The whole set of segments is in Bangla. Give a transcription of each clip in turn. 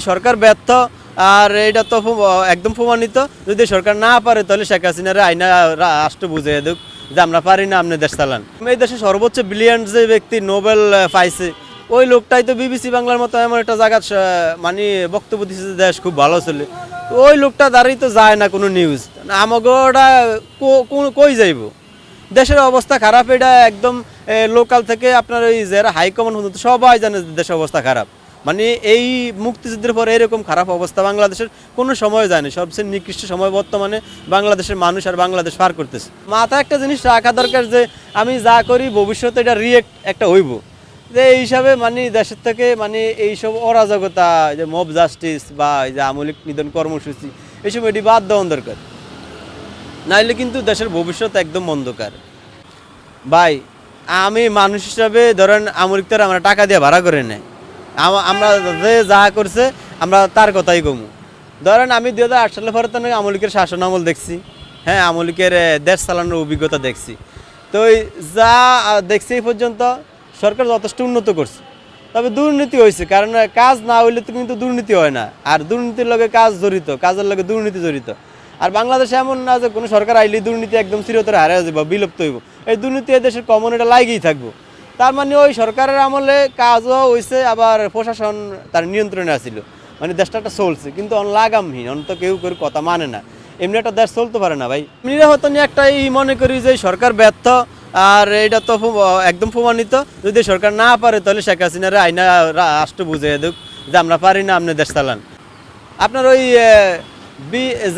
সরকার ব্যর্থ, আর এটা তো একদম প্রমাণিত। যদি সরকার না পারে, তাহলে শেখ হাসিনার আইনা রাষ্ট্র বুঝে দেখ যে আমরা পারি না, আপনি দেশ চালান। এই দেশে সর্বোচ্চ ব্রিলিয়ান্ট যে ব্যক্তি নোবেল পাইছে, ওই লোকটাই তো বিবিসি বাংলার মতো এমন একটা জায়গা মানে বক্তব্য দিচ্ছে যে দেশ খুব ভালো চলে। ওই লোকটা দ্বারাই তো যায় না কোনো নিউজ কোন- কই যাইব? দেশের অবস্থা খারাপ, এটা একদম লোকাল থেকে আপনার ওই যারা হাইকমান্ড সবাই জানে দেশের অবস্থা খারাপ। মানে এই মুক্তিযুদ্ধের পরে এরকম খারাপ অবস্থা বাংলাদেশের কোনো সময় যায়নি সবচেয়ে নিকৃষ্ট সময় বর্তমানে বাংলাদেশের মানুষ আর বাংলাদেশ পার করতেছে। মাথা একটা জিনিস রাখা দরকার যে আমি যা করি ভবিষ্যতে এটা রিয়েক্ট একটা হইব। যে এই হিসাবে মানে দেশের থেকে মানে এইসব অরাজকতা যে মব জাস্টিস বা এই যে আমলিক নিধন কর্মসূচি, এইসব এটি বাদ দেওয়া দরকার। নাইলে কিন্তু দেশের ভবিষ্যৎ একদম অন্ধকার। ভাই, আমি মানুষ হিসাবে ধরেন আমরিকতার আমরা টাকা দিয়ে ভাড়া করে নেয় আমরা যে যা করছে, আমরা তার কথাই কমু। ধরেন আমি দু হাজার আট সালে ভারত আমলিকের শাসন আমল দেখছি। হ্যাঁ আমলিকের দেশ চালানোর অভিজ্ঞতা দেখছি। তো যা দেখছি এই পর্যন্ত সরকার যথেষ্ট উন্নত করছে। তবে দুর্নীতি হয়েছে, কারণ কাজ না হইলে তো কিন্তু দুর্নীতি হয় না। আর দুর্নীতির লগে কাজ জড়িত, কাজের লগে দুর্নীতি জড়িত। আর বাংলাদেশে এমন না যে কোনো সরকার আইলে দুর্নীতি একদম চিরতরে হারা যাবে বিলুপ্ত হইব। এই দুর্নীতি দেশের কমন এটা লাগেই থাকব। তার মানে ওই সরকারের আমলে কাজও হয়েছে আবার প্রশাসন তার নিয়ন্ত্রণে আসিল। মানে দেশটা একটা চলছে, কিন্তু অন লাগামহীন, অন তো কেউ কেউ কথা মানে না। এমনি একটা দেশ চলতে পারে না ভাই। নিরাপত্তা নিয়ে একটা এই মনে করি যে সরকার ব্যর্থ, আর এটা তো একদম প্রমাণিত। যদি সরকার না পারে, তাহলে শেখ হাসিনার আইনা রাষ্ট্র বুঝে দেখ যে আমরা পারি না, আপনি দেশ চালান। আপনার ওই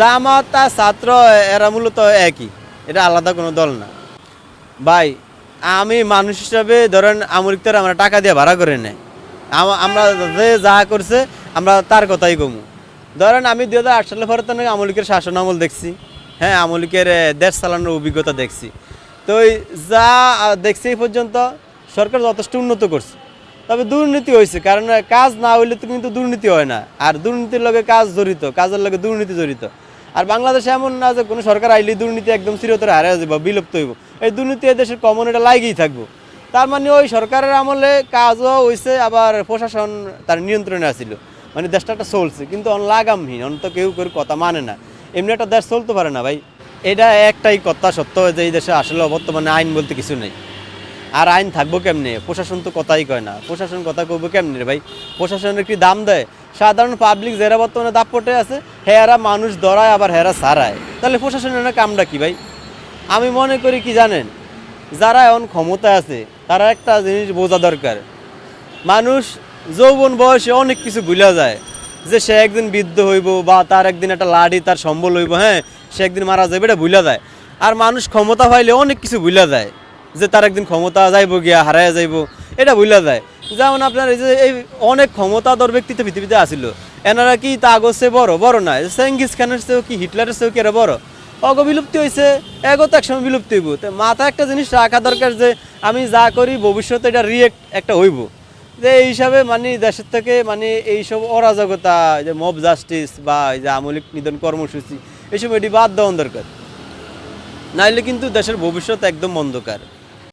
জামাত আর ছাত্র, এরা মূলত একই। এটা আলাদা কোনো দল না। ভাই আমি মানুষ হিসাবে ধরেন আমরিকতার আমরা টাকা দিয়ে ভাড়া করে নেয়। আমরা যে যা করছে, আমরা তার কথাই কমু। ধরেন আমি দু হাজার আট সালে ভারত আমলিকের শাসন আমল দেখছি। হ্যাঁ আমলিকের দেশ চালানোর অভিজ্ঞতা দেখছি। তো যা দেখছি এই পর্যন্ত সরকার যথেষ্ট উন্নত করছে। তবে দুর্নীতি হয়েছে, কারণ কাজ না হইলে তো কিন্তু দুর্নীতি হয় না। আর দুর্নীতির লগে কাজ জড়িত, কাজের লগে দুর্নীতি জড়িত। আর বাংলাদেশে এমন না যে কোনো সরকার আইলে দুর্নীতি একদম চিরতরে হারা যাবে, বিলুপ্ত হইব। এই দুর্নীতি দেশের কমন এটা লাগেই থাকব। তার মানে ওই সরকারের আমলে কাজও হয়েছে আবার প্রশাসন তার নিয়ন্ত্রণে আসিল মানে দেশটা একটা চলছে, কিন্তু অন লাগামহীন, অন তো কেউ কেউ কথা মানে না। এমনি একটা দেশ চলতে পারে না ভাই। এটা একটাই কথা সত্য যে এই দেশে আসলে বর্তমানে আইন বলতে কিছু নেই। আর আইন থাকব কেমনে? প্রশাসন তো কথাই কয় না। প্রশাসন কথা কইবো কেমনে ভাই? প্রশাসনের কি দাম দেয়? সাধারণ পাবলিক যারা বর্তমানে দাপটে আছে, হেয়ারা মানুষ ধরায়, আবার হেরা সারায়। তাহলে প্রশাসনের কামটা কি ভাই? আমি মনে করি কি জানেন? যারা এখন ক্ষমতা আছে, তারা একটা জিনিস বোঝা দরকার। মানুষ যৌবন বয়সে অনেক কিছু ভুলা যায়। যে সে একদিন বৃদ্ধ হইব বা তার একদিন একটা লাড়ি তার সম্বল হইব হ্যাঁ সে একদিন মারা যাবে, এটা ভুলা যায়। আর মানুষ ক্ষমতা পাইলে অনেক কিছু ভুলা যায়। যে তার একদিন ক্ষমতা যাইব গিয়া, হারায় যাইব, এটা ভুলা যায়। যেমন আপনার এই যে এই অনেক ক্ষমতাধর ব্যক্তি তো পৃথিবীতে আসিল। এনারা কি তা আগছে বড়? বড় না। সেঙ্গিস খানের চেয়েও কি, হিটলারের চেয়েও কি এরা বড়? অগ বিলুপ্তি হয়েছে এগো তো একসময় বিলুপ্তি হইব। তো মাথা একটা জিনিস রাখা দরকার যে, আমি যা করি ভবিষ্যতে এটা রিয়েক্ট একটা হইব। যে এই হিসাবে মানে দেশের থেকে মানে এইসব অরাজকতা যে মব জাস্টিস বা এই যে আমলিক নিধন কর্মসূচি, এইসব এটি বাদ দেওয়া দরকার। নাইলে কিন্তু দেশের ভবিষ্যৎ একদম অন্ধকার।